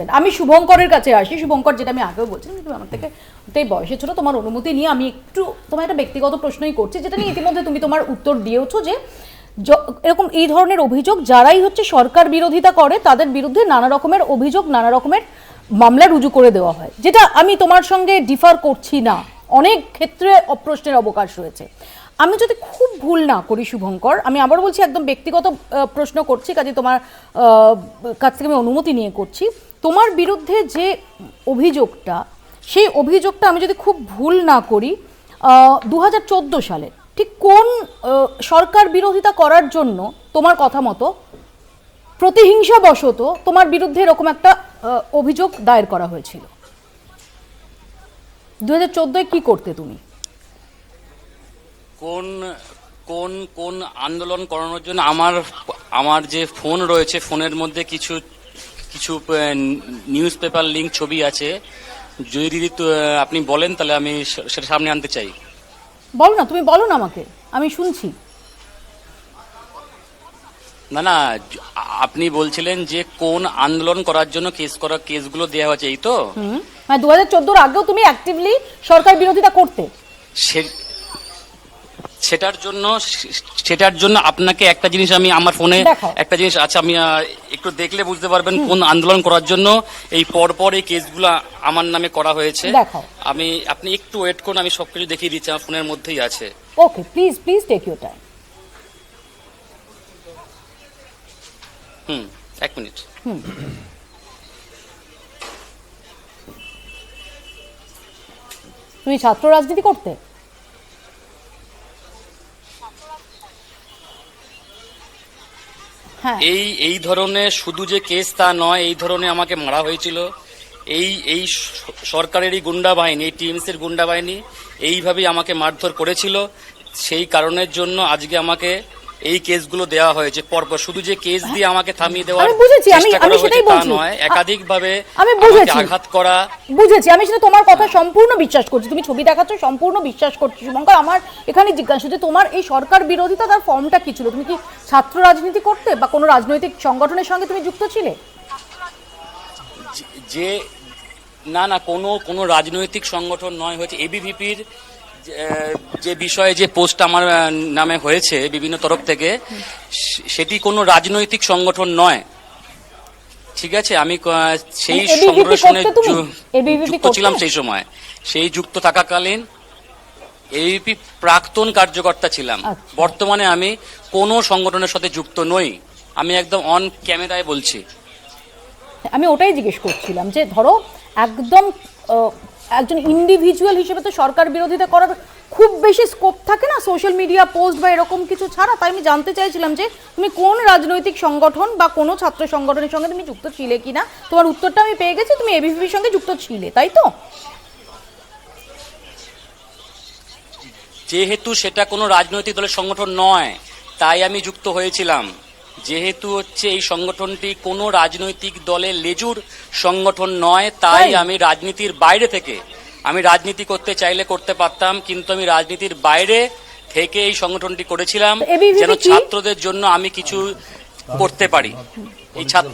Second আমি শুভঙ্করের কাছে আসি। শুভঙ্কর, যেটা আমি আগেও বলছিলাম তুমি আমার থেকে তাই বয়সে ছোট, তোমার অনুমতি নিয়ে আমি একটু তোমার একটা ব্যক্তিগত প্রশ্নই করছি, যেটা নিয়ে ইতিমধ্যে তুমি তোমার উত্তর দিয়েওছো য- এরকম এই ধরনের অভিযোগ যারাই হচ্ছে সরকার বিরোধিতা করে, তাদের বিরুদ্ধে নানা রকমের অভিযোগ, নানা রকমের মামলা রুজু করে দেওয়া হয়, যেটা আমি তোমার সঙ্গে ডিফার করছি না। অনেক ক্ষেত্রে অপ্রশ্নের অবকাশ রয়েছে। আমি যদি খুব ভুল না করি শুভঙ্কর, আমি আবার বলছি একদম ব্যক্তিগত প্রশ্ন করছি, কাজে তোমার কাছ থেকে আমি অনুমতি নিয়ে করছি। তোমার বিরুদ্ধে যে অভিযোগটা, সেই অভিযোগটা আমি যদি খুব ভুল না করি দু হাজার চোদ্দ সালে, ঠিক কোন সরকার বিরোধিতা করার জন্য তোমার কথা মতো প্রতিহিংসাবশত তোমার বিরুদ্ধে এরকম একটা অভিযোগ দায়ের করা হয়েছিল? দু হাজার চোদ্দোয় কী করতে তুমি? কোন কোন কোন আন্দোলন করানোর জন্য আমার আমার যে ফোন রয়েছে, ফোনের মধ্যে কিছু কিছু নিউজ পেপার লিঙ্ক ছবি আছে। যদি দিদি আপনি বলেন তাহলে আমি সেটা সামনে আনতে চাই। বলো না তুমি বলো না আমাকে। আমি শুনছি। না না আপনি বলছিলেন যে কোন আন্দোলন করার জন্য কেস করা কেসগুলো দেওয়া হয়েছে এই তো? হুম মানে দু হাজার চোদ্দোর আগেও তুমি অ্যাক্টিভলি সরকার বিরোধিতা করতে। সেটার জন্য সেটার জন্য আপনাকে একটা জিনিস আমি আমার ফোনে একটা জিনিস আছে আমি একটু দেখলে বুঝতে পারবেন কোন আন্দোলন করার জন্য এই পরপর এই কেসগুলো আমার নামে করা হয়েছে। আমি আপনি একটু ওয়েট করুন আমি সবকিছু দেখিয়ে দিচ্ছি আমার ফোনের মধ্যেই আছে। Okay please please take your time hmm এক মিনিট। তুমি ছাত্র রাজনীতি করতে? এই এই ধরনের শুধু যে কেস তা নয়, এই ধরনের আমাকে মারা হয়েছিল। এই এই সরকারেরই গুন্ডা বাহিনী, এই টিএমসির গুন্ডা বাহিনী এইভাবেই আমাকে মারধর করেছিল। সেই কারণের জন্য আজকে আমাকে এই কেসগুলো দেওয়া হয়েছে। পরপর শুধু যে কেস দিয়ে আমাকে থামিয়ে দেওয়া আমি বুঝেছি, আমি- আমি সেটাই বলছি। নয়। আ- একাধিকভাবে আমি বুঝেছি। আঘাত করা। বুঝেছি আমি সেটা তোমার কথা সম্পূর্ণ বিশ্বাস করছি। তুমি ছবি দেখাচ্ছ সম্পূর্ণ বিশ্বাস করছি। শুভঙ্কর আমার এখানে জিজ্ঞাসা যে তোমার এই সরকার বিরোধিতা তার ফর্মটা কি ছিল? তুমি কি ছাত্র রাজনীতি করতে বা কোনো রাজনৈতিক সংগঠনের সঙ্গে তুমি যুক্ত ছিলে? যে- যে না না কোনো কোনো রাজনৈতিক সংগঠন নয় হয়েছে এবিভিপির যে বিষয়ে যে পোস্ট আমার নামে হয়েছে বিভিন্ন তরফ থেকে সেটি কোনো রাজনৈতিক সংগঠন নয়। ঠিক আছে? আমি সেই সংগঠনে যুক্ত ছিলাম সেই সময়। সেই যুক্ত থাকাকালীন এবিপি প্রাক্তন কার্যকর্তা ছিলাম। আচ্ছা। বর্তমানে আমি কোনো সংগঠনের সাথে যুক্ত নই। আমি একদম অন ক্যামেরায় বলছি। আমি ওটাই জিজ্ঞেস করছিলাম যে ধরো একদম একজন ইন্ডিভিজুয়াল হিসেবে তো সরকার বিরোধিতা করার খুব বেশি স্কোপ থাকে না? সোশ্যাল মিডিয়া পোস্ট বা এরকম কিছু ছাড়া। তাই আমি জানতে চাইছিলাম যে, তুমি কোন রাজনৈতিক সংগঠন বা কোনো ছাত্র সংগঠনের সঙ্গে তুমি যুক্ত ছিলে কি না তোমার উত্তরটা আমি পেয়ে গেছি, তুমি এবিভিপির সঙ্গে যুক্ত ছিলে, তাই তো? যেহেতু সেটা কোনো রাজনৈতিক দলের সংগঠন নয়, তাই আমি যুক্ত হয়েছিলাম। যেহেতু হচ্ছে এই সংগঠনটি কোনো রাজনৈতিক দলের লেজুর সংগঠন নয় তাই? আমি রাজনীতির বাইরে থেকে আমি রাজনীতি করতে চাইলে করতে পারতাম কিন্তু আমি রাজনীতির বাইরে থেকে এই সংগঠনটি করেছিলাম। যেন ছাত্রদের জন্য আমি কিছু করতে পারি। এই ছাত্র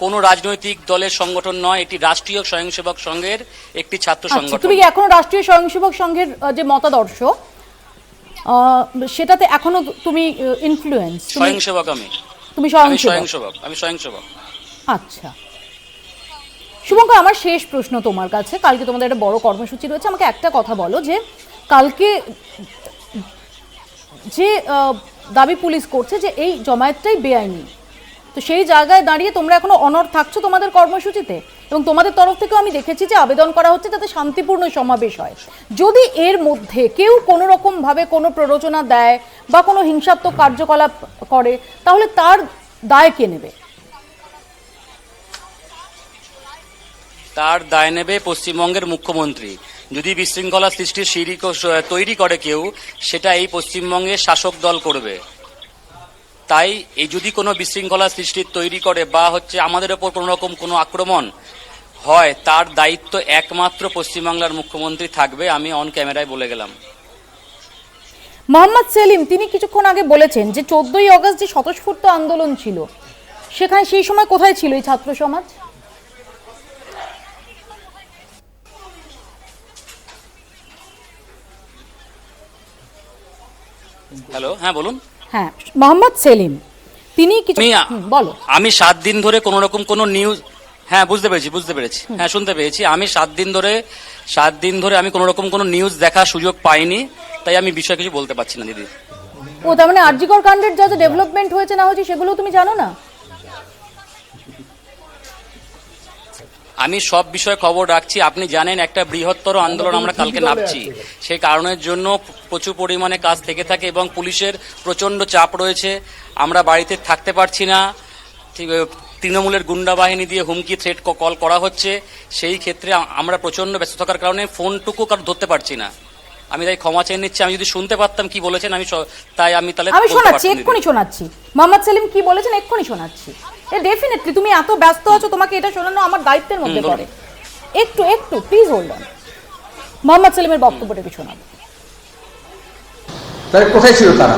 কোনো রাজনৈতিক দলের সংগঠন নয় এটি রাষ্ট্রীয় স্বয়ংসেবক সংঘের একটি ছাত্র আচ্ছা সংগঠন। তুমি এখনও রাষ্ট্রীয় স্বয়ংসেবক সংঘের যে মতাদর্শ সেটাতে এখনও তুমি ইনফ্লুয়েন্স স্বয়ংসেবক আমি। তুমি স্বয়ংসেবক। আমি স্বয়ংসেবক। আচ্ছা। শুভঙ্কর আমার শেষ প্রশ্ন তোমার কাছে। কালকে তোমাদের একটা বড় কর্মসূচি রয়েছে। আমাকে একটা কথা বলো যে কালকে যে দাবি পুলিশ করছে যে এই জমায়েতটাই বেআইনি। তো সেই জায়গায় দাঁড়িয়ে তোমরা এখনও অনর থাকছো তোমাদের কর্মসূচিতে? এবং তোমাদের তরফ থেকেও আমি দেখেছি যে আবেদন করা হচ্ছে যাতে শান্তিপূর্ণ সমাবেশ হয়। যদি এর মধ্যে কেউ কোনো রকম ভাবে কোনো প্ররোচনা দেয় বা কোনো হিংসাত্মক কার্যকলাপ করে, তাহলে তার দায় কে নেবে? তার দায় নেবে পশ্চিমবঙ্গের মুখ্যমন্ত্রী। যদি বিশৃঙ্খলা সৃষ্টির সিঁড়ি তৈরি করে কেউ, সেটা এই পশ্চিমবঙ্গের শাসক দল করবে। তাই এই যদি কোনো বিশৃঙ্খলা সৃষ্টির তৈরি করে বা হচ্ছে আমাদের ওপর কোনো রকম কোনো আক্রমণ হয় তার দায়িত্ব একমাত্র পশ্চিমবাংলার মুখ্যমন্ত্রী থাকবে আমি অন ক্যামেরায় বলে গেলাম। মোহাম্মদ সেলিম তিনি কিছুক্ষণ আগে বলেছেন যে চোদ্দই অগস্ট যে স্বতঃস্ফূর্ত আন্দোলন ছিল সেখানে সেই সময় কোথায় ছিল এই ছাত্র সমাজ? হ্যালো হ্যাঁ বলুন। হ্যাঁ মোহাম্মদ সেলিম তিনি কিছু বলো। আমি সাত দিন ধরে কোনো রকম কোনো নিউজ হ্যাঁ বুঝতে পেরেছি বুঝতে পেরেছি। হ্যাঁ শুনতে পেরেছি। আমি সাত দিন ধরে সাত দিন ধরে আমি কোনো রকম কোনো নিউজ দেখার সুযোগ পাইনি তাই আমি বিষয়ে কিছু বলতে পারছি না দিদি। ও তার মানে আরজিকর কাণ্ডের যা যা ডেভেলপমেন্ট হয়েছে না হয়েছে সেগুলো তুমি জানো না? আমি সব বিষয়ে খবর রাখছি। আপনি জানেন একটা বৃহত্তর আন্দোলন আমরা কালকে নামছি। সেই কারণের জন্য প্রচুর পরিমাণে কাজ থেকে থাকে এবং পুলিশের প্রচণ্ড চাপ রয়েছে। আমরা বাড়িতে থাকতে পারছি না। ঠিক তৃণমূলের গুন্ডা বাহিনী দিয়ে হুমকি থ্রেট কল করা হচ্ছে সেই ক্ষেত্রে আমরা প্রচণ্ড ব্যস্ত থাকার কারণে ফোনটুকু কারও ধরতে পারছি না। আমি তাই ক্ষমা চেয়ে নিচ্ছি। আমি যদি শুনতে পারতাম কি বলেছেন আমি তাই আমি তাহলে আমি শোনাচ্ছি এক্ষুনি শোনাচ্ছি। মোহাম্মদ সেলিম কি বলেছেন এক্ষুনি শোনাচ্ছি। এ ডেফিনেটলি তুমি এত ব্যস্ত আছো তোমাকে এটা শোনানো আমার দায়িত্বের মধ্যে পড়ে। একটু একটু প্লিজ হোল্ড অন মোহাম্মদ সেলিমের বক্তব্যটা কি শোনাবো। তাহলে কোথায় ছিল তারা?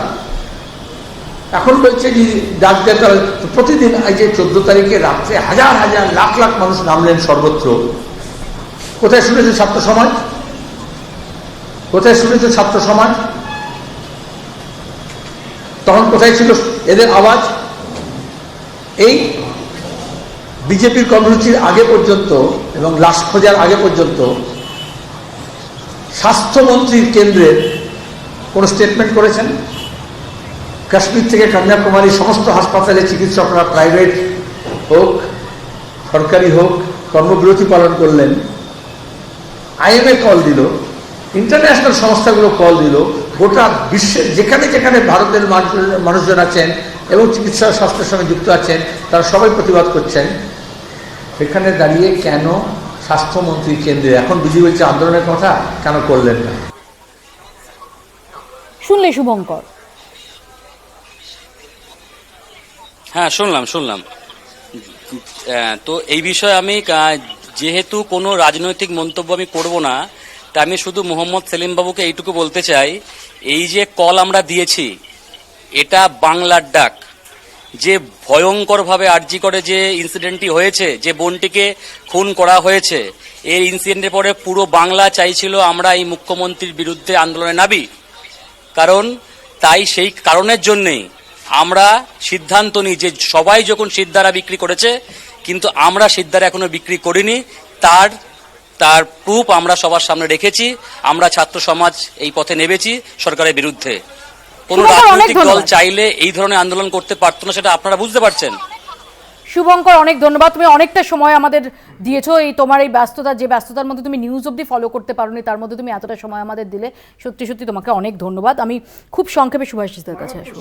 এখন বলছে যে ডাকতে তারা প্রতিদিন যে চোদ্দ তারিখে রাত্রে হাজার হাজার লাখ লাখ মানুষ নামলেন সর্বত্র। কোথায় শুনেছে ছাত্র সমাজ? কোথায় শুনেছে ছাত্র সমাজ? তখন কোথায় ছিল এদের আওয়াজ? এই বিজেপির কর্মসূচির আগে পর্যন্ত এবং লাশ খোঁজার আগে পর্যন্ত স্বাস্থ্যমন্ত্রীর কেন্দ্রের কোনো স্টেটমেন্ট করেছেন? কাশ্মীর থেকে কন্যাকুমারী সমস্ত হাসপাতালে চিকিৎসকরা প্রাইভেট হোক, সরকারি হোক, কর্মবিরতি পালন করলেন। আইএমএ কল দিল, ইন্টারন্যাশনাল সংস্থাগুলো কল দিল, গোটা বিশ্বের যেখানে যেখানে ভারতের মানুষজন আছেন এবং চিকিৎসা স্বাস্থ্যের সঙ্গে যুক্ত আছেন, তারা সবাই প্রতিবাদ করছেন। সেখানে দাঁড়িয়ে কেন স্বাস্থ্যমন্ত্রী কেন্দ্রে, এখন বিজেপি বলছে আন্দোলনের কথা, কেন করলেন না? শুনলে শুভঙ্কর। হ্যাঁ শুনলাম শুনলাম। তো এই বিষয়ে আমি যেহেতু কোনো রাজনৈতিক মন্তব্য আমি করব না, তা আমি শুধু মোহাম্মদ সেলিম বাবুকে এইটুকু বলতে চাই, এই যে কল আমরা দিয়েছি, এটা বাংলার ডাক। যে ভয়ঙ্করভাবে আর্জি করে যে ইনসিডেন্টটি হয়েছে, যে বোনটিকে খুন করা হয়েছে, এই ইনসিডেন্টের পরে পুরো বাংলা চাইছিল আমরা এই মুখ্যমন্ত্রীর বিরুদ্ধে আন্দোলনে নাবি কারণ, তাই সেই কারণের জন্যেই আমরা সিদ্ধান্ত নিই যে সবাই যখন সিদ্ধারা বিক্রি করেছে কিন্তু আমরা সিদ্ধারা এখনও বিক্রি করিনি তার তার প্রুফ আমরা সবার সামনে রেখেছি আমরা ছাত্র সমাজ এই পথে নেমেছি সরকারের বিরুদ্ধে। কোন রাজনৈতিক দল চাইলে এই ধরনের আন্দোলন করতে পারতো না সেটা আপনারা বুঝতে পারছেন। শুভঙ্কর অনেক ধন্যবাদ। তুমি অনেকটা সময় আমাদের দিয়েছ এই তোমার এই ব্যস্ততা যে ব্যস্ততার মধ্যে তুমি নিউজ অবধি ফলো করতে পারোনি তার মধ্যে তুমি এতটা সময় আমাদের দিলে। সত্যি সত্যি তোমাকে অনেক ধন্যবাদ। আমি খুব সংক্ষেপে সুভাষিসদের কাছে আসব।